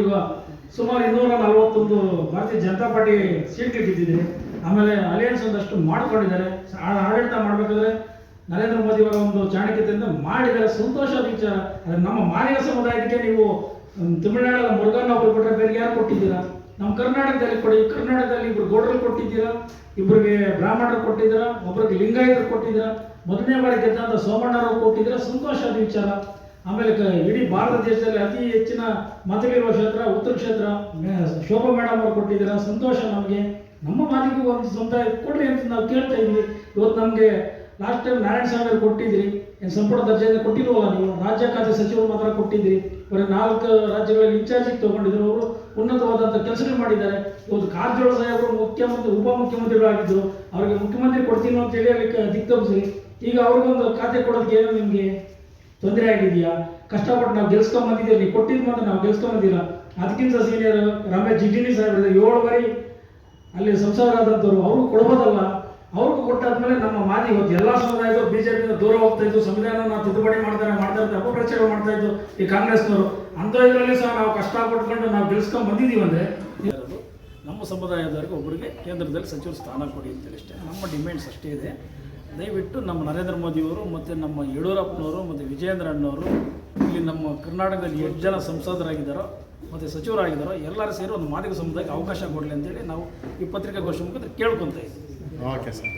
ಈಗ ಸುಮಾರು ಇನ್ನೂರ ನಲವತ್ತೊಂದು ಭಾರತೀಯ ಜನತಾ ಪಾರ್ಟಿ ಸೀಟ್ ಇಟ್ಟಿದ್ದೀವಿ. ಆಮೇಲೆ ಅಲಯನ್ಸ್ ಒಂದಷ್ಟು ಮಾಡ್ಕೊಂಡಿದ್ದಾರೆ. ಆಡಳಿತ ಮಾಡಬೇಕಾದ್ರೆ ನರೇಂದ್ರ ಮೋದಿ ಅವರ ಒಂದು ಚಾಣಕ್ಯತೆಯಿಂದ ಮಾಡಿದರೆ ಸಂತೋಷದ ವಿಚಾರ ನಮ್ಮ ಮಾನವ ಸಮುದಾಯಕ್ಕೆ ನೀವು ತಮಿಳುನಾಡಲ್ಲಿ ಮುರುಗನ್ ಒಬ್ಬರು ಕೊಟ್ಟರೆ ಬೇರೆ ಯಾರು ಕೊಟ್ಟಿದ್ದೀರಾ? ನಮ್ಮ ಕರ್ನಾಟಕದಲ್ಲಿ ಕೊಡಿ, ಕರ್ನಾಟಕದಲ್ಲಿ ಇಬ್ರು ಗೌಡರು ಕೊಟ್ಟಿದ್ದೀರಾ? ಇಬ್ಬರಿಗೆ ಬ್ರಾಹ್ಮಣರು ಕೊಟ್ಟಿದ್ದೀರಾ? ಒಬ್ಬರಿಗೆ ಲಿಂಗಾಯತರು ಕೊಟ್ಟಿದ್ದೀರಾ? ಮೊದಲನೇ ಬಾರಿ ಗೆದ್ದಂತ ಸೋಮಣ್ಣರು ಕೊಟ್ಟಿದ್ದೀರಾ? ಸಂತೋಷದ ವಿಚಾರ ಆಮೇಲೆ ಇಡೀ ಭಾರತ ದೇಶದಲ್ಲಿ ಅತಿ ಹೆಚ್ಚಿನ ಮತಗಳಿರುವ ಕ್ಷೇತ್ರ, ಉತ್ತರ ಕ್ಷೇತ್ರ ಶೋಭಾ ಮೇಡಮ್ ಅವ್ರು ಕೊಟ್ಟಿದ್ದೀರಾ? ಸಂತೋಷ ನಮಗೆ. ನಮ್ಮ ಮಾತಿಗೂ ಒಂದು ಸಮುದಾಯ ಕೊಡ್ರಿ ಅಂತ ನಾವು ಕೇಳ್ತಾ ಇದ್ವಿ. ಇವತ್ತು ನಮಗೆ ಲಾಸ್ಟ್ ಟೈಮ್ ನಾರಾಯಣ ಸ್ವಾಮಿ ಕೊಟ್ಟಿದ್ರಿ. ಏನು ಸಂಪುಟ ದರ್ಜೆಯಿಂದ ಕೊಟ್ಟಿರುವಲ್ಲ ನೀವು? ರಾಜ್ಯ ಖಾತೆ ಸಚಿವರು ಮಾತ್ರ ಕೊಟ್ಟಿದ್ರಿ. ಬರೀ ನಾಲ್ಕು ರಾಜ್ಯಗಳಲ್ಲಿ ಇನ್ಚಾರ್ಜಿಗೆ ತಗೊಂಡಿದ್ರು. ಅವರು ಉನ್ನತವಾದಂಥ ಕೆಲಸಗಳು ಮಾಡಿದ್ದಾರೆ. ಇವತ್ತು ಕಾರಜೋಳ ಸಾಹೇಬರು ಮುಖ್ಯಮಂತ್ರಿ ಉಪಮುಖ್ಯಮಂತ್ರಿಗಳಾಗಿದ್ದರು ಅವರಿಗೆ ಮುಖ್ಯಮಂತ್ರಿ ಕೊಡ್ತೀನಿ ಅಂತ ಹೇಳಿ ಅಲ್ಲಿ ದಿಕ್ತಪ್ಪಿಸಿ ಈಗ ಅವ್ರಿಗೊಂದು ಖಾತೆ ಕೊಡೋದಕ್ಕೆ ಏನು ನಿಮಗೆ? ತೊಂದರೆ ಆಗಿದೆಯಾ? ಕಷ್ಟಪಟ್ಟು ನಾವು ಗೆಲ್ಸ್ಕೊಂಡ್ ಬಂದಿದ್ದೀವಿ, ನೀವು ಕೊಟ್ಟಿದ್ದು ಮಾತ್ರ ನಾವು ಗೆಲ್ಸ್ಕೊಂಡ್ ಬಂದಿಲ್ಲ ಅದಕ್ಕಿಂತ ಸೀನಿಯರ್ ರಮೇಶ್ ಜಿಡ್ಡಿನಿ ಸಾಹೇಬ್ರು ಏಳು ಬಾರಿ ಅಲ್ಲಿ ಸಂಸದರಾದಂಥವ್ರು ಅವ್ರಿಗೂ ಕೊಡ್ಬೋದಲ್ಲ? ಅವ್ರಿಗೂ ಕೊಟ್ಟಾದ್ಮೇಲೆ ನಮ್ಮ ಮಾದಿ ಇವತ್ತು ಎಲ್ಲ ಸಮುದಾಯದವರು ಬಿಜೆಪಿಯಿಂದ ದೂರ ಹೋಗ್ತಾ ಇದ್ದು ಸಂವಿಧಾನ ತಿದ್ದುಪಡಿ ಮಾಡ್ತಾರೆ ಮಾಡ್ತಾರೆ ಅಂತ ಅಪಪ್ರಚಾರ ಮಾಡ್ತಾ ಇದ್ದು ಈ ಕಾಂಗ್ರೆಸ್ನವರು. ಅಂಥ ಇದರಲ್ಲಿ ಸಹ ನಾವು ಕಷ್ಟಪಟ್ಕೊಂಡು ನಾವು ಗೆಲ್ಸ್ಕೊಂಡ್ ಬಂದಿದ್ದೀವಿ ಅಂದರೆ ನಮ್ಮ ಸಮುದಾಯದವರಿಗೆ ಒಬ್ಬರಿಗೆ ಕೇಂದ್ರದಲ್ಲಿ ಸಚಿವ ಸ್ಥಾನ ಕೊಡಿ ಅಂತೇಳಿ ಅಷ್ಟೇ. ನಮ್ಮ ಡಿಮ್ಯಾಂಡ್ಸ್ ಅಷ್ಟೇ ಇದೆ. ದಯವಿಟ್ಟು ನಮ್ಮ ನರೇಂದ್ರ ಮೋದಿಯವರು ಮತ್ತು ನಮ್ಮ ಯಡಿಯೂರಪ್ಪನವರು ಮತ್ತು ವಿಜಯೇಂದ್ರ ಅಣ್ಣವರು, ಇಲ್ಲಿ ನಮ್ಮ ಕರ್ನಾಟಕದಲ್ಲಿ ಎಷ್ಟು ಜನ ಸಂಸದರಾಗಿದ್ದಾರೋ ಮತ್ತು ಸಚಿವರಾಗಿದ್ದಾರೋ ಎಲ್ಲರೂ ಸೇರಿ ಒಂದು ಮಾದಿಗ ಸಮುದಾಯಕ್ಕೆ ಅವಕಾಶ ಕೊಡಲಿ ಅಂತೇಳಿ ನಾವು ಈ ಪತ್ರಿಕಾಗೋಷ್ಠಿ ಮುಖಾಂತರ ಕೇಳ್ಕೊತಾ ಇದ್ದೀವಿ. Okay sir